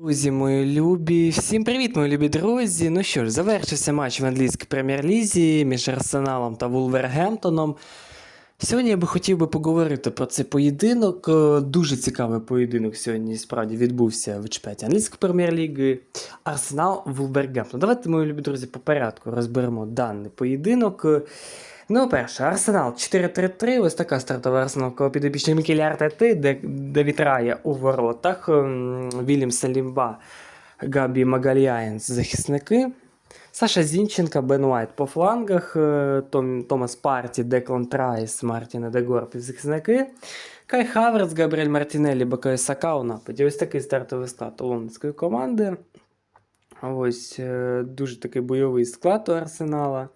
Друзі, мої любі, всім привіт, мої любі друзі. Ну що ж, завершився матч в англійській прем'єр-лізі між Арсеналом та Вулвергемптоном. Сьогодні я би хотів би поговорити про цей поєдинок. Е, Дуже цікавий поєдинок сьогодні справді відбувся в чемпіонаті англійської прем'єр-ліги. Арсенал Вулвергемптон. Давайте, мої любі друзі, по порядку розберемо даний поєдинок. Ну, перше, Арсенал 4-3-3. Ось така стартова арсеналка підопічний Мікелі Артети, де, де вітрає у воротах. ем, Вільям Салімба, Габі Магальяєнс захисники. Саша Зінченка, Бен Уайт по флангах, е, Том, Томас Парті, Деклан Трайс, Мартіна Дегор захисники. Кай Хаверс, Габріель Мартінелі, Бакай Сака у нападі. Ось такий стартовий склад у лондонської команди. Ось е, дуже такий бойовий склад у Арсенала.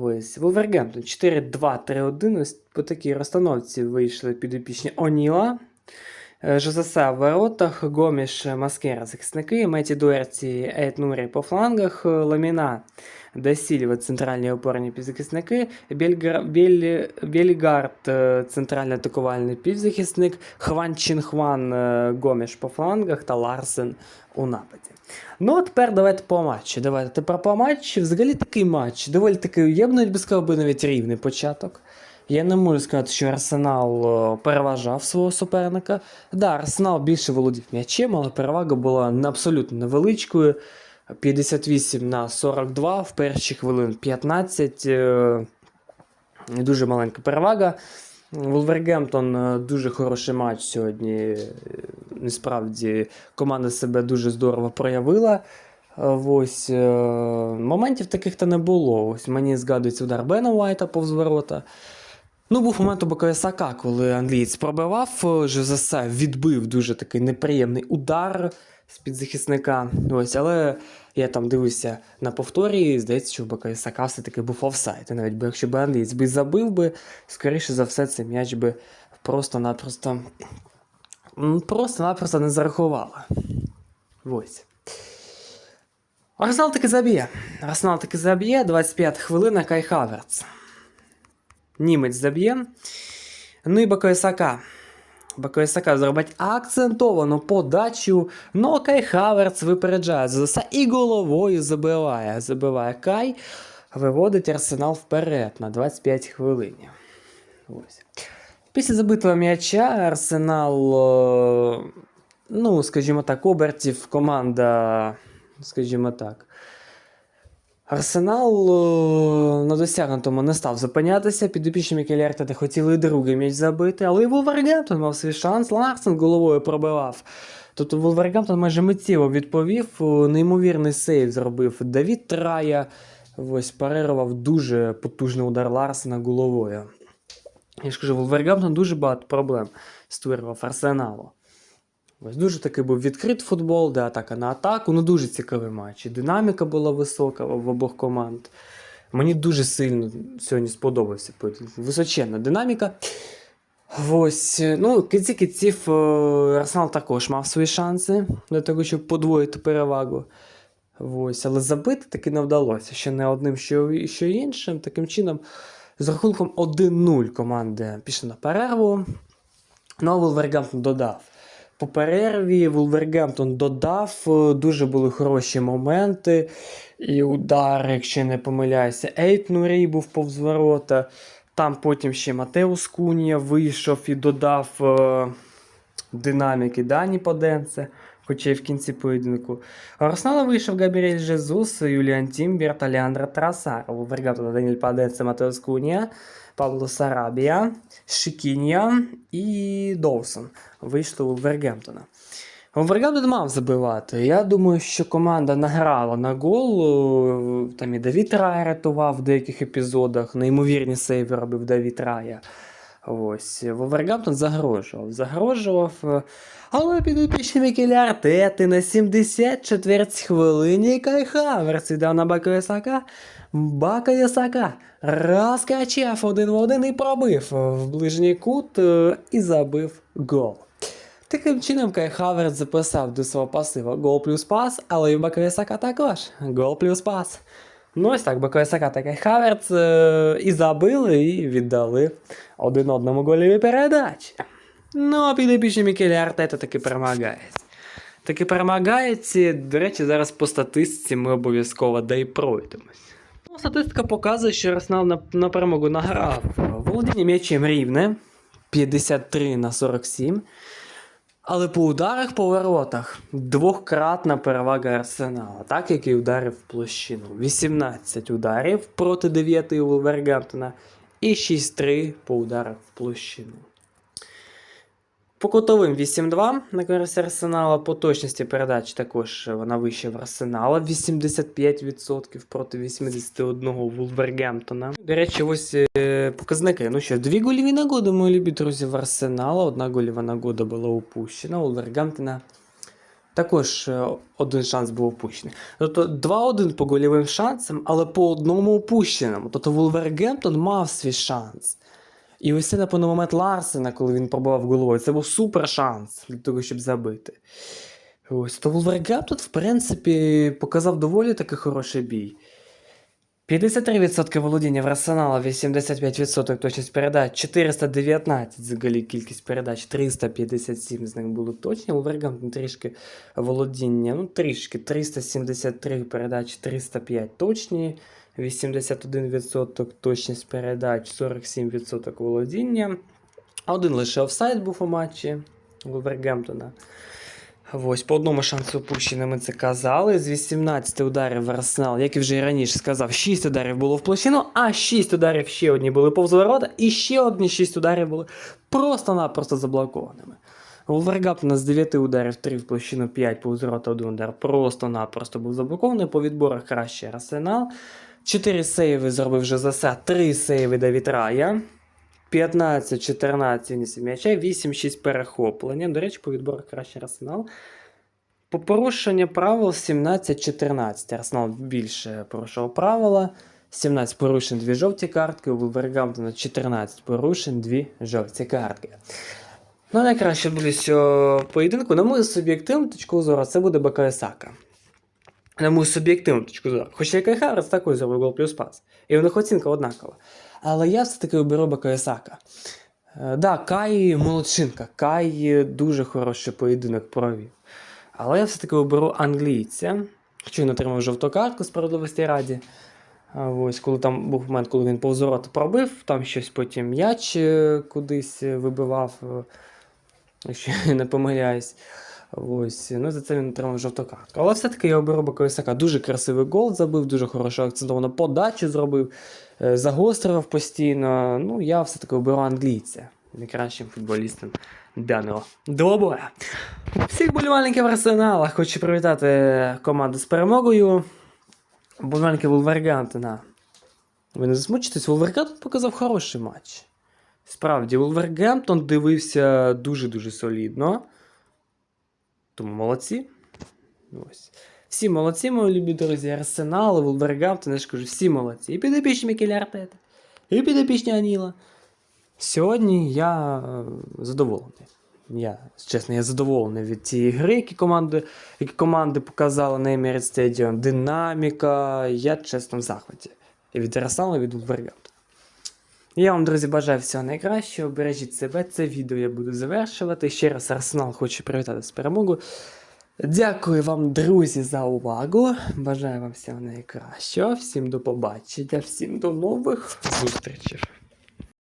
Ось Вулвергемптон 4-2-3-1. Ось по такій розстановці вийшли підопічні Оніла. Е, Жозеса в воротах, Гоміш, Маскера захисники, Меті Дуерці, Ейт Нурі по флангах, е, Ламіна, Десільва центральні опорні півзахисники, Бельгар... Бель... Бельгард е, центральний атакувальний півзахисник, Хван Чінхван е, Гоміш по флангах та Ларсен у нападі. Ну, а тепер давайте по матчі. Давайте тепер по матчі. Взагалі такий матч. Доволі такий, я б навіть сказав би навіть рівний початок. Я не можу сказати, що Арсенал е, переважав свого суперника. Да, Арсенал більше володів м'ячем, але перевага була абсолютно невеличкою. 58 на 42, в перші хвилин 15. е, Дуже маленька перевага. Вулвергемптон е, дуже хороший матч сьогодні. Е, Насправді команда себе дуже здорово проявила. Ось моментів таких то не було. Ось мені згадується удар Бена Уайта повз ворота. Ну, був момент у бокові коли англієць пробивав, Жозеса відбив дуже такий неприємний удар з-під захисника. Ось, але я там дивився на повторі, і здається, що Сака все-таки був офсайд. І навіть би, якщо б англієць би забив би, скоріше за все, цей м'яч би просто-напросто просто-напросто не зарахувала. Ось. Арсенал таки заб'є. Арсенал таки заб'є. 25 хвилина Кай Хаверц. Німець заб'є. Ну і Бакоєсака. Бакоєсака зробить акцентовану подачу. Ну, Кай Хаверц випереджає Зоса і головою забиває. Забиває Кай. Виводить Арсенал вперед на 25 хвилин. Ось. Після забитого м'яча Арсенал, е, ну, скажімо так, обертів команда, скажімо так. Арсенал е, на досягнутому не став зупинятися. Підопічні Мікелі Артета хотіли і другий м'яч забити, але і Вулвергемптон мав свій шанс. Ларсен головою пробивав. Тобто Вулвергемптон майже миттєво відповів. е, Неймовірний сейв зробив Давід Трая. Ось парирував дуже потужний удар Ларсена головою. Я ж кажу, Вулвергемптон дуже багато проблем створював Арсеналу. Ось дуже такий був відкрит футбол, де атака на атаку. Ну дуже цікавий матч. І динаміка була висока в обох команд. Мені дуже сильно сьогодні сподобався. Височенна динаміка. Ось, ну, кінці кінців е, Арсенал також мав свої шанси для того, щоб подвоїти перевагу. Ось, але забити таки не вдалося. Ще не одним, що, що іншим. Таким чином, з рахунком 1-0 команди пішли на перерву. Ну, а Вулвергемптон додав. По перерві Вулвергемптон додав, е, дуже були хороші моменти. І удар, якщо не помиляюся, Ейт Нурій був повз ворота. Там потім ще Матеус Кунія вийшов і додав е, динаміки Дані Поденце, хоча й в кінці поєдинку. Арсенала вийшов Габріель Жезус, Юліан Тімбер та Леандро Трасар. У Вулвергемптона Даніль Поденце, Матеус Кунія, Пабло Сарабія, Шикінія і Доусон вийшли у Вулвергемптона. Вулвергемптон мав забивати. Я думаю, що команда награла на гол. Там і Давід Рая рятував в деяких епізодах. Неймовірні сейви робив Давід Рая. Ось. Вулвергемптон загрожував. Загрожував. е, Але підопічні Мікелі Артети на 74 хвилині Кай Хаверс віддав на Бака Сака. Бака Сака розкачав один в один і пробив в ближній кут е, і забив гол. Таким чином, Кай Хаверс записав до свого пасива гол плюс пас, але і в Бакові Сака також гол плюс пас. Ну ось так, Бакові Сака та Кай Хаверс е, і забили, і віддали один одному голіві передачі. Ну, а підопічні Мікелі Артета таки перемагають. таки перемагають. І, До речі, зараз по статистиці ми обов'язково да й пройдемось. Ну, статистика показує, що Арсенал на, на перемогу награв. Володіння м'ячем рівне 53 на 47. Але по ударах по воротах двократна перевага Арсенала, так як і ударів в площину. 18 ударів проти 9 у Вулвергемптона і 6-3 по ударах в площину. По котовим 8-2 на користь Арсенала, по точності передач також вона вища в Арсенала 85% проти 81 у Вулвергемптона. До речі, ось е, показники. Ну що, дві гольові нагоди, мої любі друзі, в Арсенала. Одна гольова нагода була упущена, у Вулвергемптона також е, один шанс був упущений. Тобто 2-1 по гольовим шансам, але по одному упущеному. Тобто Вулвергемптон мав свій шанс. І ось це, напевно, момент Ларсена, коли він пробував головою. Це був супер шанс для того, щоб забити. Ось, то Вулвергемптон, в принципі, показав доволі таки хороший бій. 53% володіння в Арсенала, 85% точність передач, 419 взагалі кількість передач, 357 з них були точні. Вулвергемптон трішки володіння, ну трішки, 373 передач, 305 точні. 81% точність передач, 47% володіння. Один лише офсайд був у матчі Вулвергемптона. Ось, по одному шансу упущено, ми це казали. З 18 ударів в Арсенал, як і вже і раніше сказав, 6 ударів було в площину, а 6 ударів ще одні були повз ворота, і ще одні 6 ударів були просто-напросто заблокованими. Вулвергемптона з 9 ударів 3 в площину, 5 повз ворота, 1 удар просто-напросто був заблокований. По відборах краще Арсенал. 4 сейви зробив вже Жоса, 3 сейви Давід Рая. 15-14 вніс м'яча, 8-6 перехоплення. До речі, по відборах краще Арсенал. По порушенню правил 17-14. Арсенал більше порушував правила. 17 порушень, 2 жовті картки. У Вулвергемптона 14 порушень, 2 жовті картки. Ну, найкраще буде цього поєдинку, на мою суб'єктивну точку зору, це буде Бакая Сака. На мою суб'єктивну точку зору. Хоча і Кай Харрис також зробив гол плюс пас. І у них оцінка однакова. Але я все-таки оберу Бакая Сака. Е, да, Кай молодчинка, Кай дуже хороший поєдинок провів. Але я все-таки оберу англійця. Хоча він отримав жовту картку справедливості раді. Ось, коли там був момент, коли він повз ворота пробив, там щось потім м'яч е, кудись вибивав, е, якщо я не помиляюсь. Ось, ну за це він отримав жовту картку. Але все-таки я оберу Бакоїсака. Дуже красивий гол забив, дуже хорошу акцентовану подачу зробив, е, загострював постійно. Ну, я все-таки оберу англійця, найкращим футболістом даного двобоя. Всіх болівальників Арсенала хочу привітати команду з перемогою. Болівальники Вулвергантена. Ви не засмучитесь, Вулвергемптон показав хороший матч. Справді, Вулвергемптон дивився дуже-дуже солідно. Тому молодці. Ось. Всі молодці, мої любі друзі. Арсенал, Вулвергемптон, я ж кажу, всі молодці. І підопічні Мікеля Артета, і підопічні Аніла. Сьогодні я е, задоволений. Я, чесно, я задоволений від цієї гри, які команди, які команди показали на Emirates Stadium. Динаміка. Я чесно в захваті. І від Арсеналу, і від Вулвергемптона. Я вам, друзі, бажаю всього найкращого. Бережіть себе. Це відео я буду завершувати. Ще раз Арсенал хочу привітати з перемогою. Дякую вам, друзі, за увагу. Бажаю вам всього найкращого. Всім до побачення, всім до нових зустрічей.